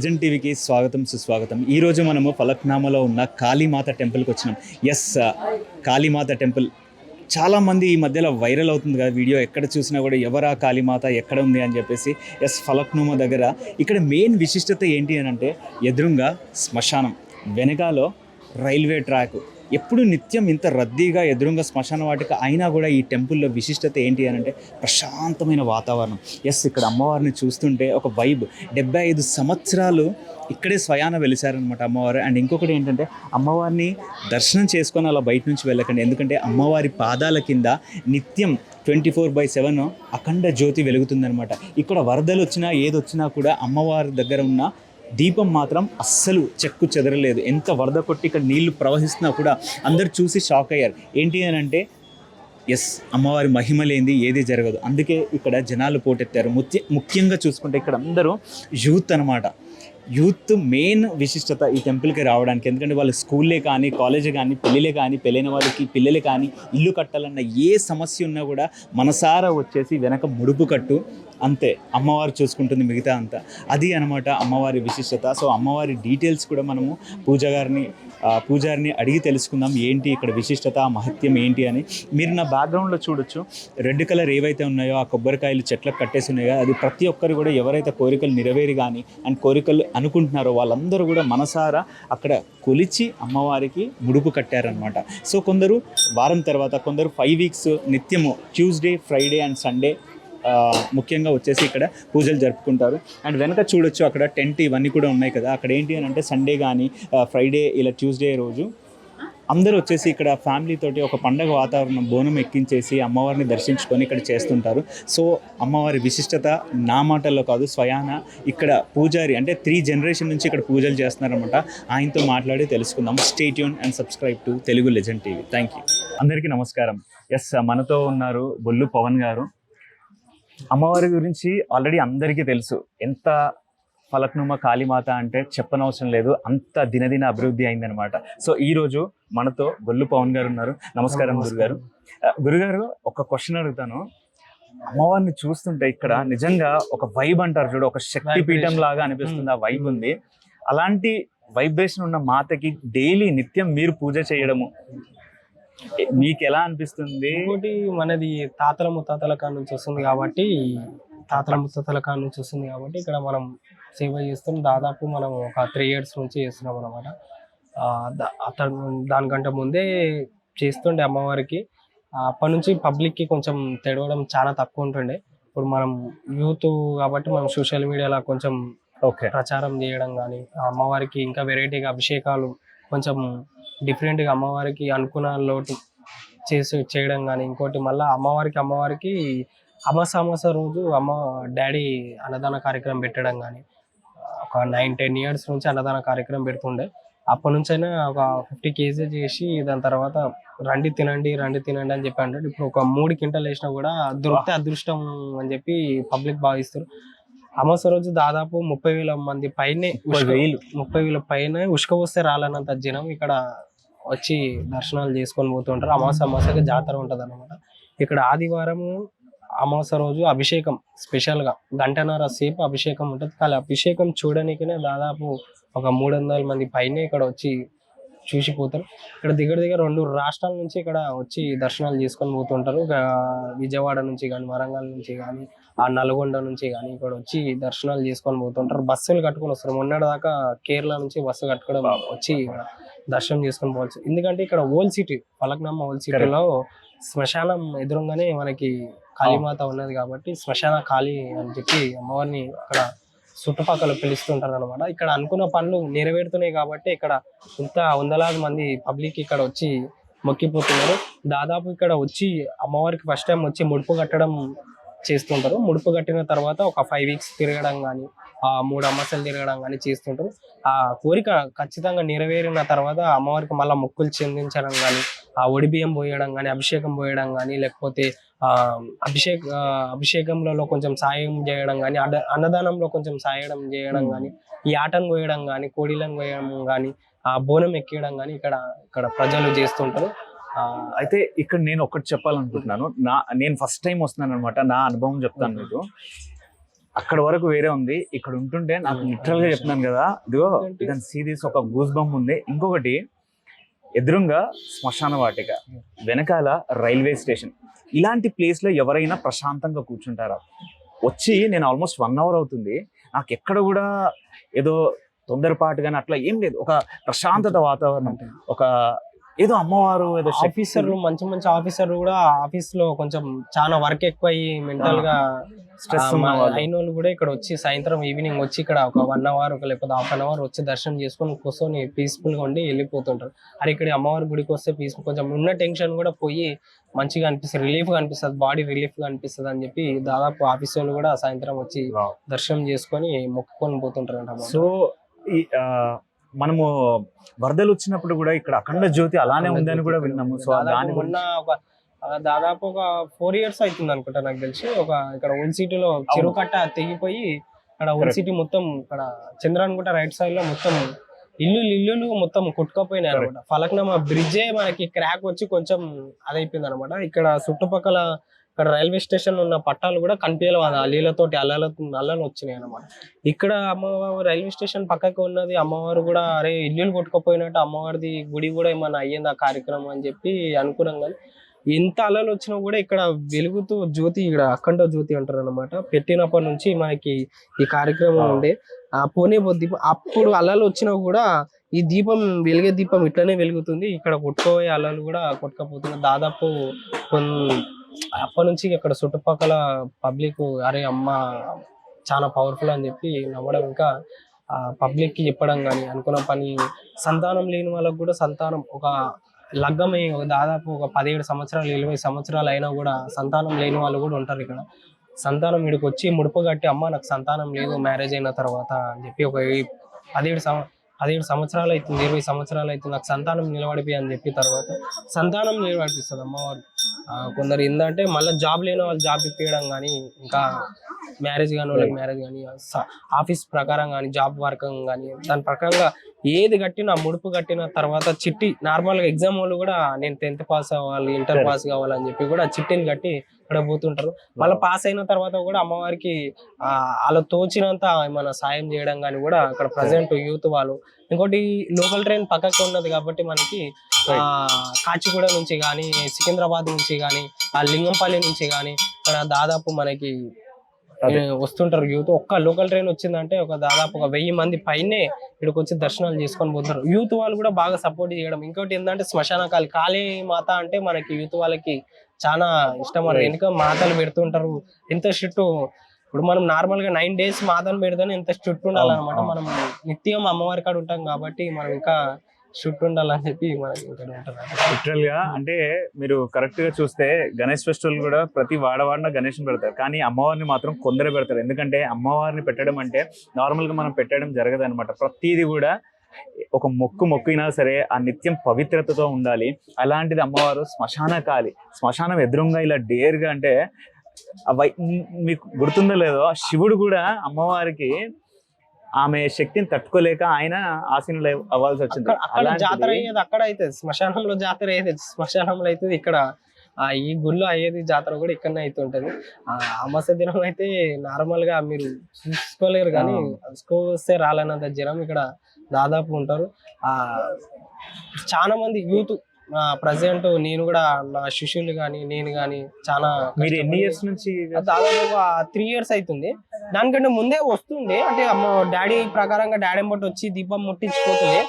Telugu legend టీవీకి స్వాగతం సుస్వాగతం. ఈరోజు మనము ఫలక్నామాలో ఉన్న కాళీమాత టెంపుల్కి వచ్చినాం. Yes Kalimata temple. చాలామంది ఈ మధ్యలో వైరల్ అవుతుంది కదా వీడియో ఎక్కడ చూసినా కూడా ఎవరా కాళీమాత ఎక్కడ ఉంది అని చెప్పేసి ఎస్ ఫలక్నామా దగ్గర. ఇక్కడ మెయిన్ విశిష్టత ఏంటి అని అంటే ఎదురుగా శ్మశానం వెనకాలో రైల్వే ట్రాక్. ఎప్పుడు నిత్యం ఇంత రద్దీగా ఎదురుగా శ్మశాన వాటిక అయినా కూడా ఈ టెంపుల్లో విశిష్టత ఏంటి అని అంటే ప్రశాంతమైన వాతావరణం. ఎస్ ఇక్కడ అమ్మవారిని చూస్తుంటే ఒక వైబ్ డెబ్బై ఐదు సంవత్సరాలు ఇక్కడే స్వయాన వెలిసారనమాట అమ్మవారు. అండ్ ఇంకొకటి ఏంటంటే అమ్మవారిని దర్శనం చేసుకొని అలా బయట నుంచి వెళ్ళకండి. ఎందుకంటే అమ్మవారి పాదాల కింద నిత్యం ట్వంటీ ఫోర్ బై సెవెన్ అఖండ జ్యోతి వెలుగుతుందనమాట ఇక్కడ వరదలు వచ్చినా ఏదొచ్చినా కూడా అమ్మవారి దగ్గర ఉన్న దీపం మాత్రం అస్సలు చెక్కు చెదరలేదు. ఎంత వరద కొట్టి ఇక్కడ నీళ్ళు ప్రవహిస్తున్నా కూడా అందరు చూసి షాక్ అయ్యారు. ఏంటి అని అంటే ఎస్ అమ్మవారి మహిమ లేనిది ఏది జరగదు. అందుకే ఇక్కడ జనాలు పోటెత్తారు. ముఖ్య ముఖ్యంగా చూసుకుంటే ఇక్కడ అందరూ యూత్ అనమాట యూత్ మెయిన్ విశిష్టత ఈ టెంపుల్కి రావడానికి. ఎందుకంటే వాళ్ళు స్కూల్లే కానీ కాలేజీ కానీ పెళ్ళిలే కానీ పెళ్ళైన వాళ్ళకి పిల్లలే కానీ ఇల్లు కట్టాలన్న ఏ సమస్య ఉన్నా కూడా మనసారా వచ్చేసి వెనక ముడుపు కట్టు. అంతే అమ్మవారు చూసుకుంటుంది మిగతా అంతా. అది అనమాట అమ్మవారి విశిష్టత. సో అమ్మవారి డీటెయిల్స్ కూడా మనము పూజ గారిని పూజారిని అడిగి తెలుసుకుందాం ఏంటి ఇక్కడ విశిష్టత మహత్యం ఏంటి అని. మీరు నా బ్యాక్గ్రౌండ్లో చూడొచ్చు. రెడ్ కలర్ ఏవైతే ఉన్నాయో ఆ కొబ్బరికాయలు చెట్లకు కట్టేసి ఉన్నాయో అది ప్రతి ఒక్కరు కూడా ఎవరైతే కోరికలు నెరవేరి కానీ అండ్ కోరికలు అనుకుంటున్నారో వాళ్ళందరూ కూడా మనసారా అక్కడ కొలిచి అమ్మవారికి ముడుపు కట్టారనమాట సో కొందరు వారం తర్వాత కొందరు ఫైవ్ వీక్స్ నిత్యము ట్యూస్డే ఫ్రైడే అండ్ సండే ముఖ్యంగా వచ్చేసి ఇక్కడ పూజలు జరుపుకుంటారు. అండ్ వెనక చూడొచ్చు అక్కడ టెంట్ ఇవన్నీ కూడా ఉన్నాయి కదా. అక్కడ ఏంటి అని అంటే సండే కానీ ఫ్రైడే ఇలా ట్యూస్డే రోజు అందరూ వచ్చేసి ఇక్కడ ఫ్యామిలీ తోటి ఒక పండగ వాతావరణం బోనం ఎక్కించేసి అమ్మవారిని దర్శించుకొని ఇక్కడ చేస్తుంటారు. సో అమ్మవారి విశిష్టత నా మాటల్లో కాదు స్వయాన ఇక్కడ పూజారి అంటే త్రీ జనరేషన్ నుంచి ఇక్కడ పూజలు చేస్తున్నారనమాట ఆయనతో మాట్లాడి తెలుసుకుందాం. Stay tuned and subscribe to Telugu legend TV. Thank you అందరికీ నమస్కారం. ఎస్ మనతో ఉన్నారు బొల్లు పవన్ గారు. అమ్మవారి గురించి ఆల్రెడీ అందరికీ తెలుసు. ఎంత ఫలక్నుమ కాళీమాత అంటే చెప్పనవసరం లేదు. అంత దినదిన అభివృద్ధి అయిందనమాట సో ఈ రోజు మనతో గొల్లు పవన్ గారు ఉన్నారు. నమస్కారం గురుగారు. గురుగారు ఒక క్వశ్చన్ అడుగుతాను. అమ్మవారిని చూస్తుంటే ఇక్కడ నిజంగా ఒక వైబ్ అంటారు చూడు ఒక శక్తి పీఠం లాగా అనిపిస్తుంది ఆ వైబ్ ఉంది. అలాంటి వైబ్రేషన్ ఉన్న మాతకి డైలీ నిత్యం మీరు పూజ చేయడము మీకు ఎలా అనిపిస్తుంది? ఇంకోటి మనది తాతల ముత్తాతల కాడ నుంచి వస్తుంది కాబట్టి తాతల ముత్తాతల కాడ నుంచి వస్తుంది కాబట్టి ఇక్కడ మనం సేవ చేస్తాం. దాదాపు మనం ఒక త్రీ ఇయర్స్ నుంచి చేస్తున్నాం అనమాట అతను దానికంటే ముందే చేస్తుండే అమ్మవారికి. అప్పటి నుంచి పబ్లిక్కి కొంచెం తెడవడం చాలా తక్కువ ఉంటుండే. ఇప్పుడు మనం యూత్ కాబట్టి మనం సోషల్ మీడియాలో కొంచెం ఓకే. ప్రచారం చేయడం కానీ అమ్మవారికి ఇంకా వెరైటీగా అభిషేకాలు కొంచెం డిఫరెంట్గా అమ్మవారికి అనుకున్న లోటు చేసి చేయడం కానీ ఇంకోటి మళ్ళీ అమ్మవారికి అమ్మవారికి అమాస అమాస రోజు అమ్మ డాడీ అన్నదాన కార్యక్రమం పెట్టడం కానీ ఒక నైన్ టెన్ ఇయర్స్ నుంచి అన్నదాన కార్యక్రమం పెడుతుండే. అప్పటి నుంచైనా ఒక ఫిఫ్టీ కేజీ చేసి దాని తర్వాత రండి తినండి రండి తినండి అని చెప్పి అంటాడు. ఇప్పుడు ఒక మూడు క్వింటల్ వేసినా కూడా దొరికితే అదృష్టం అని చెప్పి పబ్లిక్ భావిస్తారు. అమాస రోజు దాదాపు ముప్పై వేల మంది పైనే ముప్పై వేలు. ముప్పై వేల పైన ఉష్క వస్తే రాలనంత జనం ఇక్కడ వచ్చి దర్శనాలు చేసుకొని పోతుంటారు. అమాస అమాసకి జాతర ఉంటుంది అనమాట ఇక్కడ ఆదివారం అమాస రోజు అభిషేకం స్పెషల్గా. గంటన్నర సేపు అభిషేకం ఉంటుంది. కానీ అభిషేకం చూడడానికినే దాదాపు ఒక మూడు వందల మంది పైనే ఇక్కడ వచ్చి చూసిపోతారు ఇక్కడ దగ్గర దగ్గర రెండు రాష్ట్రాల నుంచి ఇక్కడ వచ్చి దర్శనాలు చేసుకొని పోతుంటారు. విజయవాడ నుంచి కానీ వరంగల్ నుంచి కానీ ఆ నల్గొండ నుంచి కానీ ఇక్కడ వచ్చి దర్శనాలు చేసుకొని పోతుంటారు. బస్సులు కట్టుకొని వస్తారు. మొన్నటి దాకా కేరళ నుంచి బస్సు కట్టుకోవడం వచ్చి దర్శనం చేసుకొని పోవచ్చు. ఎందుకంటే ఇక్కడ ఓల్డ్ సిటీ పలక్నమ్మ ఓల్డ్ సిటీలో శ్మశానం ఎదురుగానే మనకి కాళీమాత ఉన్నది కాబట్టి శ్మశాన కాళీ అని చెప్పి అమ్మవారిని అక్కడ చుట్టుపక్కల పిలుస్తుంటారు అనమాట ఇక్కడ అనుకున్న పనులు నెరవేరుతున్నాయి కాబట్టి ఇక్కడ ఇంత వందలాది మంది పబ్లిక్ ఇక్కడ వచ్చి మొక్కిపోతున్నారు. దాదాపు ఇక్కడ వచ్చి అమ్మవారికి ఫస్ట్ టైం వచ్చి ముడుపు కట్టడం చేస్తుంటారు. ముడుపు కట్టిన తర్వాత ఒక ఫైవ్ వీక్స్ తిరగడం కానీ ఆ మూడు అమాసాలు తిరగడం కానీ చేస్తుంటారు. ఆ కోరిక ఖచ్చితంగా నెరవేరిన తర్వాత అమ్మవారికి మళ్ళీ మొక్కులు చెందించడం కానీ ఆ ఒడి బియ్యం పోయడం కానీ అభిషేకం పోయడం కానీ లేకపోతే ఆ అభిషేక్ అభిషేకంలో కొంచెం సాయం చేయడం కానీ అన్న- అన్నదానంలో కొంచెం సాయడం చేయడం కానీ ఈ ఆటను కోయడం కానీ కోడిలను కోయడం కానీ ఆ బోనం ఎక్కియడం కానీ ఇక్కడ ఇక్కడ ప్రజలు చేస్తుంటారు. అయితే ఇక్కడ నేను ఒకటి చెప్పాలనుకుంటున్నాను. నా నేను ఫస్ట్ టైం వస్తున్నాను అనమాట నా అనుభవం చెప్తాను మీకు. అక్కడ వరకు వేరే ఉంది. ఇక్కడ ఉంటుంటే నాకు లిటరల్గా చెప్తున్నాను కదా. ఇదిగో ఇదని సీరీస్ ఒక గూస్ బంప్ ఉంది. ఇంకొకటి ఎదురుగా శ్మశాన వాటిక వెనకాల రైల్వే స్టేషన్. ఇలాంటి ప్లేస్లో ఎవరైనా ప్రశాంతంగా కూర్చుంటారా? వచ్చి నేను ఆల్మోస్ట్ వన్ అవర్ అవుతుంది. నాకు ఎక్కడ కూడా ఏదో తొందరపాటు కానీ అట్లా ఏం లేదు. ఒక ప్రశాంతత వాతావరణం ఒక ఏదో అమ్మవారు ఏదో ఆఫీసర్లు మంచి మంచి ఆఫీసర్లు కూడా ఆఫీస్లో కొంచెం చాలా వర్క్ ఎక్కువ అయ్యి మెంటల్గా వాళ్ళు. అయిన వాళ్ళు కూడా ఇక్కడ వచ్చి సాయంత్రం ఈవినింగ్ వచ్చి ఇక్కడ ఒక వన్ అవర్ ఒక లేకపోతే హాఫ్ అన్ అవర్ వచ్చి దర్శనం చేసుకొని కూర్చొని పీస్ఫుల్గా ఉండి వెళ్ళిపోతుంటారు అరే ఇక్కడ అమ్మవారి గుడికి వస్తే పీస్ఫుల్ కొంచెం ఉన్న టెన్షన్ కూడా పోయి మంచిగా అనిపిస్తుంది రిలీఫ్గా అనిపిస్తుంది బాడీ రిలీఫ్గా అనిపిస్తుంది అని చెప్పి దాదాపు ఆఫీస్ వాళ్ళు కూడా సాయంత్రం వచ్చి. దర్శనం చేసుకొని మొక్కుకొని పోతుంటారు సో ఈ మనము వరదలు వచ్చినప్పుడు కూడా ఇక్కడ అఖండ జ్యోతి అలానే ఉందని కూడా విన్నాము. సో దాని మొన్న ఒక దాదాపు ఒక ఫోర్ ఇయర్స్ అవుతుంది అనుకుంటా నాకు తెలిసి. ఒక ఇక్కడ ఓల్డ్ సిటీలో చెరువు కట్ట తెగిపోయి ఇక్కడ Correct. సిటీ మొత్తం ఇక్కడ చంద్రాన్ గుట్ట రైట్ సైడ్లో మొత్తం ఇల్లు ఇల్లులు మొత్తం కొట్టుకపోయినాయి అనమాట. ఫలక్నామా బ్రిడ్జే మనకి క్రాక్ వచ్చి కొంచెం అదైపోయింది అనమాట ఇక్కడ చుట్టుపక్కల ఇక్కడ రైల్వే స్టేషన్ ఉన్న పట్టాలు కూడా కనిపించలేవు అది అల్లీలతోటి అల్లల అల్లలు వచ్చినాయి అనమాట ఇక్కడ అమ్మవారు రైల్వే స్టేషన్ పక్కకు ఉన్నది అమ్మవారు కూడా అరే ఇల్లులు కొట్టుకుపోయినట్టు అమ్మవారిది గుడి కూడా ఏమన్నా అయ్యింది ఆ కార్యక్రమం అని చెప్పి అనుకున్నాం కానీ ఎంత అలలు వచ్చినా కూడా ఇక్కడ వెలుగుతూ జ్యోతి ఇక్కడ అఖండ జ్యోతి అంటారు అనమాట పెట్టినప్పటి నుంచి మనకి ఈ కార్యక్రమం. ఉండే. ఆ పోనే దీపం అప్పుడు అలలు వచ్చినా కూడా ఈ దీపం వెలిగే దీపం ఇట్లనే వెలుగుతుంది. ఇక్కడ కొట్టుకోబోయే అలలు కూడా కొట్టుకపోతున్నాయి దాదాపు కొన్ని అప్పటి నుంచి ఇక్కడ చుట్టుపక్కల పబ్లిక్ అరే అమ్మ చాలా పవర్ఫుల్ అని చెప్పి నమ్మడం ఇంకా పబ్లిక్కి చెప్పడం కానీ అనుకున్న పని సంతానం లేని వాళ్ళకు కూడా సంతానం ఒక లగ్గమై దాదాపు ఒక పదిహేడు సంవత్సరాలు ఇరవై సంవత్సరాలు అయినా కూడా సంతానం లేని వాళ్ళు కూడా ఉంటారు ఇక్కడ. సంతానం ఇక్కడికి వచ్చి ముడుపు కట్టి అమ్మ నాకు సంతానం లేదు మ్యారేజ్ అయిన తర్వాత అని చెప్పి ఒక పదిహేడు సంవ పదిహేడు సంవత్సరాలు అవుతుంది ఇరవై సంవత్సరాలు అవుతుంది నాకు సంతానం నిలబడిపోయి అని చెప్పి తర్వాత సంతానం నిలబడిపిస్తుంది అమ్మవారు. కొందరు ఏంటంటే మళ్ళీ జాబ్ లేని వాళ్ళు జాబ్ ఇప్పించడం కానీ ఇంకా మ్యారేజ్ కానీ వాళ్ళకి మ్యారేజ్ కానీ ఆఫీస్ ప్రకారం కానీ జాబ్ వర్క్ కానీ దాని ప్రకారంగా ఏది కట్టినా ముడుపు కట్టిన తర్వాత చిట్టి నార్మల్గా ఎగ్జామ్ వాళ్ళు కూడా నేను టెన్త్ పాస్ అవ్వాలి ఇంటర్ పాస్ కావాలని చెప్పి కూడా చిట్టిని కట్టి ఇక్కడ పోతుంటారు. మళ్ళీ పాస్ అయిన తర్వాత కూడా అమ్మవారికి ఆ అలా తోచినంత మన సాయం చేయడం కానీ కూడా అక్కడ ప్రజెంట్ యూత్ వాళ్ళు. ఇంకోటి లోకల్ ట్రైన్ పక్కకు ఉన్నది కాబట్టి మనకి ఆ కాచిగూడ నుంచి కానీ సికింద్రాబాద్ నుంచి కానీ ఆ లింగంపల్లి నుంచి కానీ ఇక్కడ దాదాపు మనకి వస్తుంటారు యూత్. ఒక్క లోకల్ ట్రైన్ వచ్చిందంటే ఒక దాదాపు ఒక వెయ్యి మంది పైనే ఇక్కడికి వచ్చి దర్శనాలు చేసుకొని పోతారు. యూత్ వాళ్ళు కూడా బాగా సపోర్ట్ చేయడం. ఇంకోటి ఏంటంటే శ్మశాన కాళీ కాళీ మాత అంటే మనకి యూత్ వాళ్ళకి చాలా ఇష్టం అన్నమాట. వెనుక మాతలు పెడుతుంటారు. ఎంత స్ట్రిక్ట్ ఇప్పుడు మనం నార్మల్గా నైన్ డేస్ మాతను పెడితేనే ఎంత స్ట్రిక్ట్ ఉండాలన్నమాట. మనం నిత్యం అమ్మవారి కాడ ఉంటాం కాబట్టి మనం ఇంకా స్ట్రిక్ట్ ఉండాలని చెప్పి మనకి లిటరల్గా అంటే మీరు కరెక్ట్గా చూస్తే గణేష్ ఫెస్టివల్ కూడా ప్రతి వాడవాడిన గణేష్ని పెడతారు. కానీ అమ్మవారిని మాత్రం కొందరే పెడతారు. ఎందుకంటే అమ్మవారిని పెట్టడం అంటే నార్మల్గా మనం పెట్టడం జరగదు అనమాట ప్రతిదీ కూడా ఒక మొక్కు మొక్కినా సరే ఆ నిత్యం పవిత్రతతో ఉండాలి. అలాంటిది అమ్మవారు శ్మశాన కాలి. శ్మశానం ఎదురుగా ఇలా డేర్గా అంటే మీకు గుర్తుందో లేదో శివుడు కూడా అమ్మవారికి ఆమె శక్తిని తట్టుకోలేక ఆయన ఆసీనులు అవ్వాల్సి వచ్చింది. అక్కడ జాతర అయ్యేది అక్కడ అయితే శ్మశానంలో జాతర అయ్యేది శ్మశానంలో అయితే ఇక్కడ ఆ ఈ గుళ్ళో అయ్యేది జాతర కూడా ఇక్కడనే అయితే ఉంటది. ఆ అమాస దినం అయితే నార్మల్గా మీరు చూసుకోలేరు కానీ చూసుకొస్తే రాలనంత జనం ఇక్కడ దాదాపు ఉంటారు. ఆ చాలా మంది యూత్ ప్రజెంట్ నేను కూడా నా శిష్యులు కానీ నేను కానీ చాలా మీరు ఎన్ని ఇయర్స్ నుంచి దాదాపు త్రీ ఇయర్స్ అవుతుంది దానికంటే ముందే వస్తుండే. అంటే అమ్మ డాడీ ప్రకారంగా డాడీ బట్టి వచ్చి దీపం ముట్టించిపోతుంది.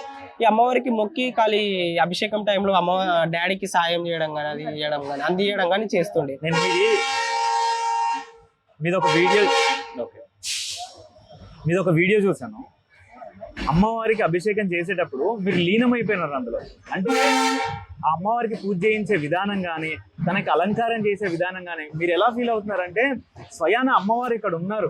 ఈ అమ్మవారికి మొక్కి ఖాళీ అభిషేకం టైంలో అమ్మ డాడీకి సాయం చేయడం కానీ అది చేయడం కానీ అంది చేయడం కానీ చేస్తుండే. నేను మీది మీది ఒక వీడియో మీది ఒక వీడియో చూసాను అమ్మవారికి అభిషేకం చేసేటప్పుడు మీరు లీనమైపోయినారు అందులో. అంటే ఆ అమ్మవారికి పూజ చేయించే విధానం కానీ తనకి అలంకారం చేసే విధానం కానీ మీరు ఎలా ఫీల్ అవుతున్నారంటే స్వయాన అమ్మవారు ఇక్కడ ఉన్నారు.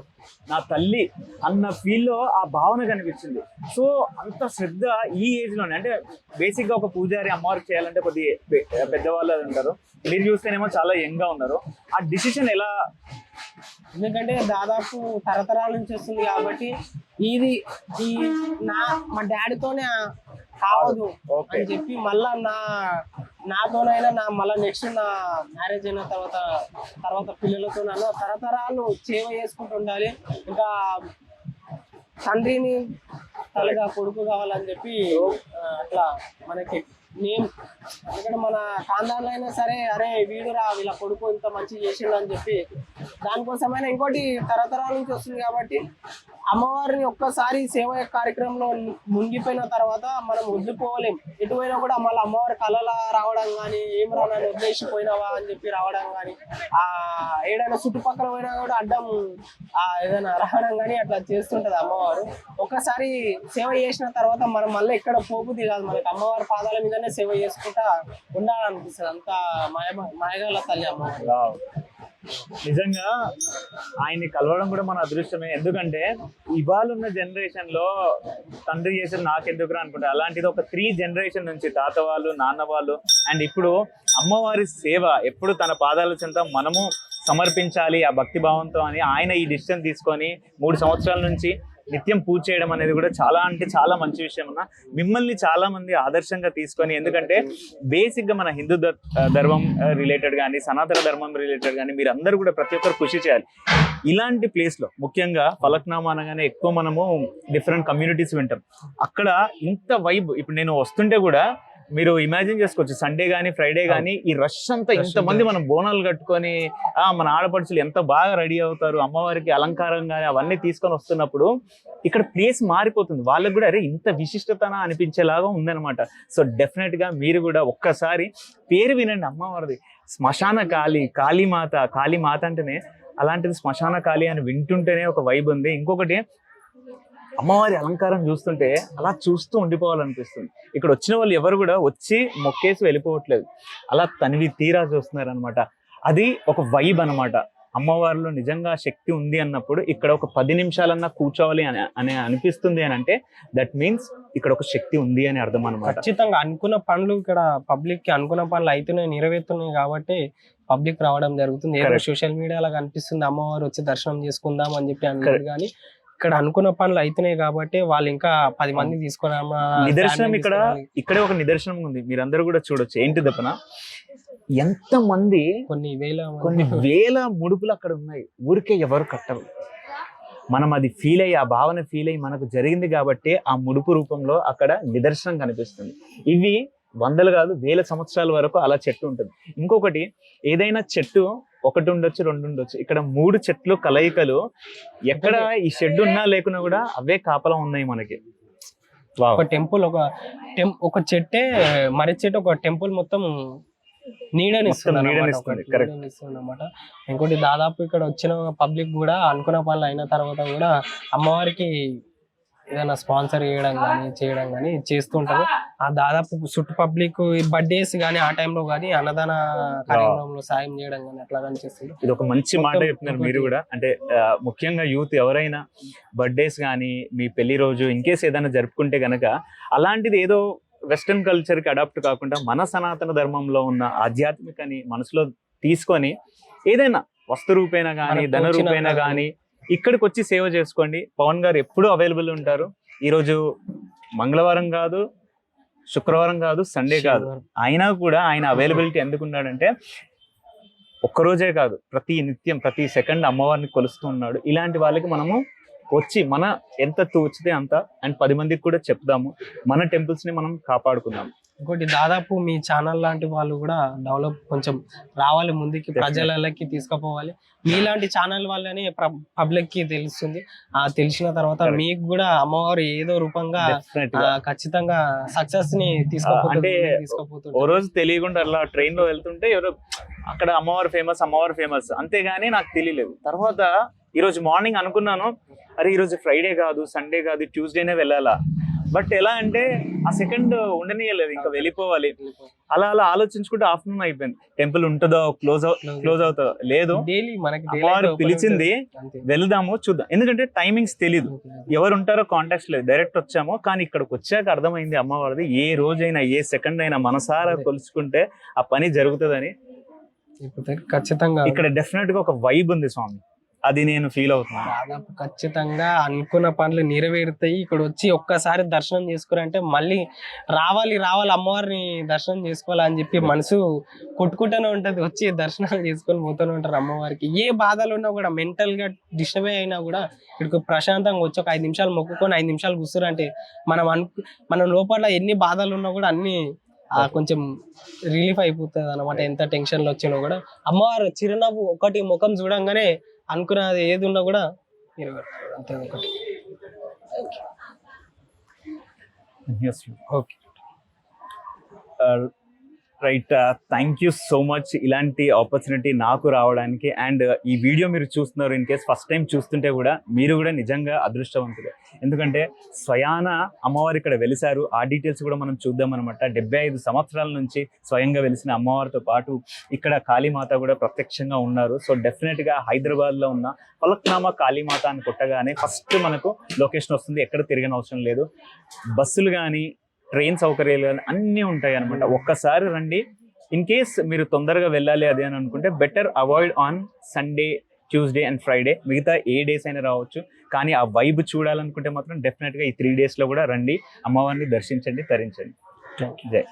నా తల్లి అన్న ఫీల్లో ఆ భావన కనిపించింది సో అంత శ్రద్ధ ఈ ఏజ్లోనే అంటే బేసిక్గా ఒక పూజారి అమ్మవారికి చేయాలంటే కొద్ది పెద్దవాళ్ళు అది ఉంటారు. మీరు చూస్తేనేమో చాలా యంగ్గా ఉన్నారు. ఆ డిసిషన్ ఎలా ఎందుకంటే దాదాపు తరతరాల నుంచి వస్తుంది కాబట్టి ఇది ఈ నా మా డాడీతోనే కావదు అని చెప్పి మళ్ళా నా నాతోనైనా నా మళ్ళీ నెక్స్ట్ నా మ్యారేజ్ అయిన తర్వాత తర్వాత పిల్లలతో నన్ను తరతరాలు సేవ చేసుకుంటూ ఉండాలి. ఇంకా తండ్రిని తలగా కొడుకు కావాలని చెప్పి అట్లా మనకి నేమ్ ఎందుకంటే మన కాందాల్లో అయినా సరే అరే వీడురా వీళ్ళ కొడుకు ఇంత మంచి చేసిండు అని చెప్పి దానికోసమైనా ఇంకోటి తరతరాల నుంచి వస్తుంది కాబట్టి అమ్మవారిని ఒక్కసారి సేవ కార్యక్రమంలో మునిగిపోయిన తర్వాత మనం వదిలిపోలేం ఎటువైనా కూడా మళ్ళీ అమ్మవారి కళలా రావడం కానీ ఏం రానని వదిలేసిపోయినావా అని చెప్పి రావడం కానీ ఆ ఏదైనా చుట్టుపక్కల పోయినా కూడా అడ్డం ఆ ఏదైనా రావడం కానీ అట్లా చేస్తుంటది అమ్మవారు. ఒక్కసారి సేవ చేసిన తర్వాత మనం మళ్ళీ ఎక్కడ పోబుద్ది కాదు. మనకి అమ్మవారి పాదాల మీదనే సేవ చేసుకుంటా ఉండాలనిపిస్తుంది. అంత మాయ మాయగల తల్లి అమ్మవారు. నిజంగా ఆయన్ని కలవడం కూడా మన అదృష్టమే. ఎందుకంటే ఇవాళ ఉన్న జనరేషన్లో తండ్రి చేసిన నాకెందుకురా అనుకుంటా? అలాంటిది ఒక త్రీ జనరేషన్ నుంచి తాత వాళ్ళు నాన్న వాళ్ళు అండ్ ఇప్పుడు అమ్మవారి సేవ ఎప్పుడు తన పాదాల చెంత మనము సమర్పించాలి ఆ భక్తి భావంతో అని ఆయన ఈ డిసిషన్ తీసుకొని మూడు సంవత్సరాల నుంచి నిత్యం పూజ చేయడం అనేది కూడా చాలా అంటే చాలా మంచి విషయం అన్న. మిమ్మల్ని చాలా మంది ఆదర్శంగా తీసుకొని ఎందుకంటే బేసిక్గా మన హిందూ ధర్మం రిలేటెడ్ కానీ సనాతన ధర్మం రిలేటెడ్ కానీ మీరు అందరూ కూడా ప్రతి ఒక్కరు కృషి చేయాలి. ఇలాంటి ప్లేస్లో ముఖ్యంగా ఫలక్నామా అనగానే ఎక్కువ మనము డిఫరెంట్ కమ్యూనిటీస్ వింటాం. అక్కడ ఇంత వైబ్ ఇప్పుడు నేను వస్తుంటే కూడా మీరు ఇమాజిన్ చేసుకోవచ్చు సండే కానీ ఫ్రైడే కానీ ఈ రష్ అంతా ఇంతమంది మనం బోనాలు కట్టుకొని ఆ మన ఆడపడుచులు ఎంత బాగా రెడీ అవుతారు అమ్మవారికి అలంకారం కానీ అవన్నీ తీసుకొని వస్తున్నప్పుడు ఇక్కడ ప్లేస్ మారిపోతుంది. వాళ్ళకి కూడా అరే ఇంత విశిష్టతన? అనిపించేలాగా ఉందన్నమాట. సో డెఫినెట్గా మీరు కూడా ఒక్కసారి పేరు వినండి అమ్మవారిది. శ్మశాన కాళి కాళీమాత కాళీమాత అంటేనే అలాంటిది శ్మశాన కాళి అని వింటుంటేనే ఒక వైబ్ ఉంది. ఇంకొకటి అమ్మవారి అలంకారం చూస్తుంటే అలా చూస్తూ ఉండిపోవాలనిపిస్తుంది. ఇక్కడ వచ్చిన వాళ్ళు ఎవరు కూడా వచ్చి మొక్కేసి వెళ్ళిపోవట్లేదు. అలా తనివి తీరా చూస్తున్నారు అనమాట అది ఒక వైబ్ అన్నమాట. అమ్మవారిలో నిజంగా శక్తి ఉంది అన్నప్పుడు ఇక్కడ ఒక పది నిమిషాలన్నా కూర్చోవాలి అని అని అనిపిస్తుంది అని అంటే దట్ మీన్స్ ఇక్కడ ఒక శక్తి ఉంది అని అర్థం అనమాట ఖచ్చితంగా అనుకున్న పనులు ఇక్కడ పబ్లిక్కి అనుకున్న పనులు అయితున్నాయి నెరవేరుతున్నాయి కాబట్టి పబ్లిక్ రావడం జరుగుతుంది. సోషల్ మీడియాలో కనిపిస్తుంది. అమ్మవారు వచ్చి దర్శనం చేసుకుందాం అని చెప్పి అన్నారు. కానీ ఇక్కడ అనుకున్న పనులు అయితున్నాయి కాబట్టి వాళ్ళు ఇంకా పది మంది తీసుకొని అమ్మ నిదర్శనం ఇక్కడ ఇక్కడే ఒక నిదర్శనం ఉంది. మీరందరూ కూడా చూడొచ్చు. ఏంటి దప్పన ఎంత మంది కొన్ని వేల కొన్ని వేల ముడుపులు అక్కడ ఉన్నాయి. ఊరికే ఎవరు కట్టరు. మనం అది ఫీల్ అయ్యి ఆ భావన ఫీల్ అయ్యి మనకు జరిగింది కాబట్టి ఆ ముడుపు రూపంలో అక్కడ నిదర్శనం కనిపిస్తుంది. ఇవి వందలు కాదు వేల సంవత్సరాల వరకు అలా చెట్టు ఉంటుంది. ఇంకొకటి ఏదైనా చెట్టు ఒకటి ఉండొచ్చు రెండు ఉండొచ్చు. ఇక్కడ మూడు చెట్లు కలయికలు. ఎక్కడ ఈ షెడ్ ఉన్నా లేకున్నా కూడా అవే కాపలా ఉన్నాయి మనకి. ఒక టెంపుల్ ఒక టెం ఒక చెట్టే మర్రి చెట్టు ఒక టెంపుల్ మొత్తం నీడని ఇస్తుంది. అనమాట ఇంకోటి దాదాపు ఇక్కడ వచ్చిన పబ్లిక్ కూడా అనుకున్న పనులు అయిన తర్వాత కూడా అమ్మవారికి ఏదైనా స్పాన్సర్ చేయడం కానీ చేయడం కానీ చేస్తుంటారు. ఆ దాదాపు చుట్టు పబ్లిక్ బర్త్డేస్ కానీ ఆ టైంలో కానీ అన్నదాన కార్యక్రమంలో సాయం చేయడం కానీ అట్లా కానీ చేస్తుంటారు. ఇది ఒక మంచి మాట చెప్తున్నారు మీరు కూడా. అంటే ముఖ్యంగా యూత్ ఎవరైనా బర్త్డేస్ కానీ మీ పెళ్ళి రోజు ఇన్ కేస్ ఏదైనా జరుపుకుంటే గనక అలాంటిది ఏదో వెస్టర్న్ కల్చర్కి అడాప్ట్ కాకుండా మన సనాతన ధర్మంలో ఉన్న ఆధ్యాత్మికని మనసులో తీసుకొని ఏదైనా వస్తు రూపేణ కానీ ధన రూపేణ కాదు. కానీ ఇక్కడికి వచ్చి సేవ చేసుకోండి. పవన్ గారు ఎప్పుడూ అవైలబుల్ ఉంటారు. ఈరోజు మంగళవారం కాదు శుక్రవారం కాదు సండే కాదు. అయినా కూడా ఆయన అవైలబిలిటీ ఎందుకు ఉన్నాడంటే ఒక్కరోజే కాదు ప్రతి నిత్యం ప్రతి సెకండ్ అమ్మవారిని కొలుస్తూ ఉన్నాడు. ఇలాంటి వాళ్ళకి మనము వచ్చి మన ఎంత తోచితే అంత అండ్ పది మందికి కూడా చెప్దాము. మన టెంపుల్స్ని మనం కాపాడుకుందాం. ఇంకోటి దాదాపు మీ ఛానల్ లాంటి వాళ్ళు కూడా డెవలప్ కొంచెం రావాలి ముందుకి ప్రజలకి తీసుకుపోవాలి. మీలాంటి ఛానల్ వల్లనే పబ్లిక్కి తెలుస్తుంది. ఆ తెలిసిన తర్వాత. మీకు కూడా అమ్మవారు ఏదో రూపంగా. ఖచ్చితంగా సక్సెస్ని ఓ తీసుకుపోతుంది రోజు తెలియకుండా అలా ట్రైన్లో వెళ్తుంటే ఎవరో అక్కడ అమ్మవారు ఫేమస్ అమ్మవారు ఫేమస్ అంతేగాని నాకు తెలియలేదు. తర్వాత ఈ రోజు మార్నింగ్ అనుకున్నాను అరే ఈ రోజు ఫ్రైడే కాదు సండే కాదు ట్యూస్డేనే వెళ్ళాలా? బట్ ఎలా అంటే ఆ సెకండ్ ఉండనియలేదు ఇంకా వెళ్ళిపోవాలి. అలా అలా ఆలోచించుకుంటే ఆఫ్టర్నూన్ అయిపోయింది. టెంపుల్ ఉంటుందో క్లోజ్ క్లోజ్ అవుతుందో? లేదు. పిలిచింది. వెళ్దాము చూద్దాం. ఎందుకంటే టైమింగ్స్ తెలియదు ఎవరు ఉంటారో కాంటాక్ట్స్ లేదు. డైరెక్ట్ వచ్చాము కానీ ఇక్కడికి వచ్చాక అర్థమైంది అమ్మవారిది ఏ రోజైనా ఏ సెకండ్ అయినా మనసారా. కొలుచుకుంటే ఆ పని జరుగుతుందని. ఖచ్చితంగా ఇక్కడ డెఫినెట్గా ఒక వైబ్ ఉంది స్వామి. అది నేను ఫీల్ అవుతున్నాను. దాదాపు ఖచ్చితంగా అనుకున్న పనులు నెరవేరుతాయి. ఇక్కడ వచ్చి ఒక్కసారి దర్శనం చేసుకురంటే మళ్ళీ రావాలి రావాలి అమ్మవారిని దర్శనం చేసుకోవాలి అని చెప్పి మనసు కొట్టుకుంటూనే ఉంటుంది. వచ్చి దర్శనాలు చేసుకొని పోతూనే ఉంటారు అమ్మవారికి. ఏ బాధలు ఉన్నా కూడా మెంటల్గా డిస్టర్బ్ అయినా కూడా ఇక్కడికి ప్రశాంతంగా వచ్చి ఒక ఐదు నిమిషాలు మొక్కుకొని ఐదు నిమిషాలు కూర్చురంటే మనం అను మన లోపల ఎన్ని బాధలు ఉన్నా కూడా అన్ని ఆ కొంచెం రిలీఫ్ అయిపోతుంది అనమాట ఎంత టెన్షన్లో వచ్చినా కూడా. అమ్మవారు చిరునవ్వు ఒకటి ముఖం చూడంగానే అనుకున్నది ఏది ఉన్నా కూడా నెరవేరుతుంది. అంతే ఒకటి. Okay right thank you so much ఇలాంటి ఆపర్చునిటీ నాకు రావడానికి అండ్ uh, ఈ వీడియో మీరు చూస్తున్నారు ఇన్ కేస్ ఫస్ట్ టైం చూస్తుంటే కూడా మీరు కూడా నిజంగా అదృష్టవంతులే. ఎందుకంటే స్వయాన అమ్మవారు ఇక్కడ వెలిసారు ఆ డీటెయిల్స్ కూడా మనం చూద్దాం అనమాట డెబ్బై ఐదు సంవత్సరాల నుంచి స్వయంగా వెలిసిన అమ్మవారితో పాటు ఇక్కడ కాళీమాత కూడా ప్రత్యక్షంగా ఉన్నారు. సో డెఫినెట్గా హైదరాబాద్లో ఉన్న పలక్నామా కాళీమాత అని కొట్టగానే ఫస్ట్ మనకు లొకేషన్ వస్తుంది. ఎక్కడ తిరగని అవసరం లేదు. బస్సులు కానీ ట్రైన్ సౌకర్యాలు కానీ అన్నీ ఉంటాయి అనమాట ఒక్కసారి రండి. ఇన్ కేస్ మీరు తొందరగా వెళ్ళాలి అది అని అనుకుంటే better avoid on Sunday Tuesday and Friday మిగతా ఏ డేస్ అయినా రావచ్చు. కానీ ఆ వైబ్ చూడాలనుకుంటే మాత్రం డెఫినెట్గా ఈ త్రీ డేస్లో కూడా రండి. అమ్మవారిని దర్శించండి తరించండి. థ్యాంక్ యూ జై.